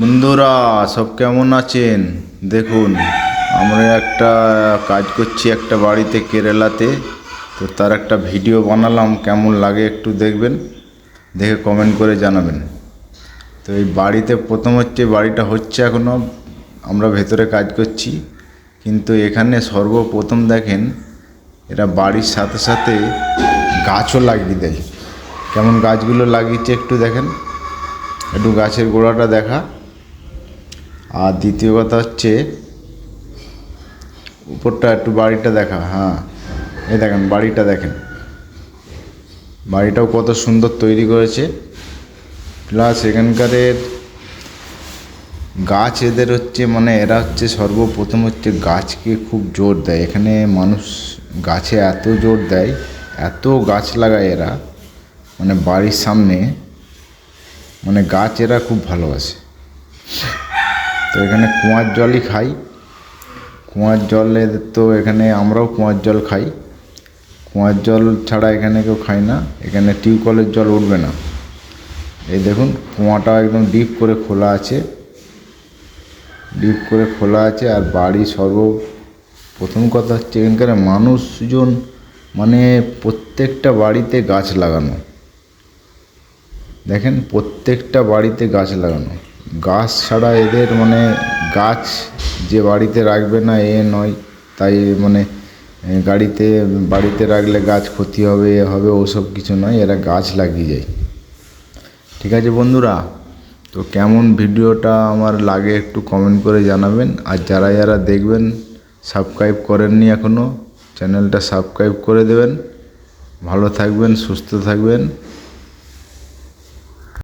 বন্ধুরা, সব কেমন আছেন? দেখুন, আমরা একটা কাজ করছি একটা বাড়িতে, কেরালাতে। তো তার একটা ভিডিও বানালাম, কেমন লাগে একটু দেখবেন। দেখে কমেন্ট করে জানাবেন। তো এই বাড়িতে প্রথম হচ্ছে, বাড়িটা হচ্ছে এখনও আমরা ভেতরে কাজ করছি। কিন্তু এখানে সর্বপ্রথম দেখেন, এরা বাড়ির সাথে সাথে গাছও লাগিয়ে দেয়। কেমন গাছগুলো লাগিয়েছে একটু দেখেন। একটু গাছের গোড়াটা দেখা। আর দ্বিতীয় কথা হচ্ছে, উপরটা একটু বাড়িটা দেখা হ্যাঁ এই দেখেন বাড়িটা দেখেন। বাড়িটাও কত সুন্দর তৈরি করেছে। প্লাস এখানকারের গাছ এদের হচ্ছে মানে এরা হচ্ছে সর্বপ্রথম হচ্ছে গাছকে খুব জোর দেয়। এখানে মানুষ গাছে এত জোর দেয়, এত গাছ লাগায় এরা মানে বাড়ির সামনে মানে গাছ এরা খুব ভালোবাসে। তো এখানে কুয়ার জলই খাই। কুয়ার জলের তো এখানে আমরাও কুয়ার জল খাই। কুয়ার জল ছাড়া এখানে কেউ খায় না। এখানে টিউবকলের জল উঠবে না। এই দেখুন, কুয়াটা একদম ডিপ করে খোলা আছে। ডিপ করে খোলা আছে আর বাড়ি সর্ব, প্রথম কথা হচ্ছে এখানকার মানুষজন মানে প্রত্যেকটা বাড়িতে গাছ লাগানো। দেখেন, প্রত্যেকটা বাড়িতে গাছ লাগানো। গাছ ছাড়া এদের মানে গাছ যে বাড়িতে রাখবে না, এ নয়। তাই মানে গাড়িতে, বাড়িতে রাখলে গাছ ক্ষতি হবে, এ হবে, ওসব কিছু নয়, এরা গাছ লাগিয়ে যায়। ঠিক আছে বন্ধুরা, তো কেমন ভিডিওটা আমার লাগে একটু কমেন্ট করে জানাবেন। আর যারা যারা দেখবেন সাবস্ক্রাইব করেননি এখনও চ্যানেলটা সাবস্ক্রাইব করে দেবেন। ভালো থাকবেন, সুস্থ থাকবেন।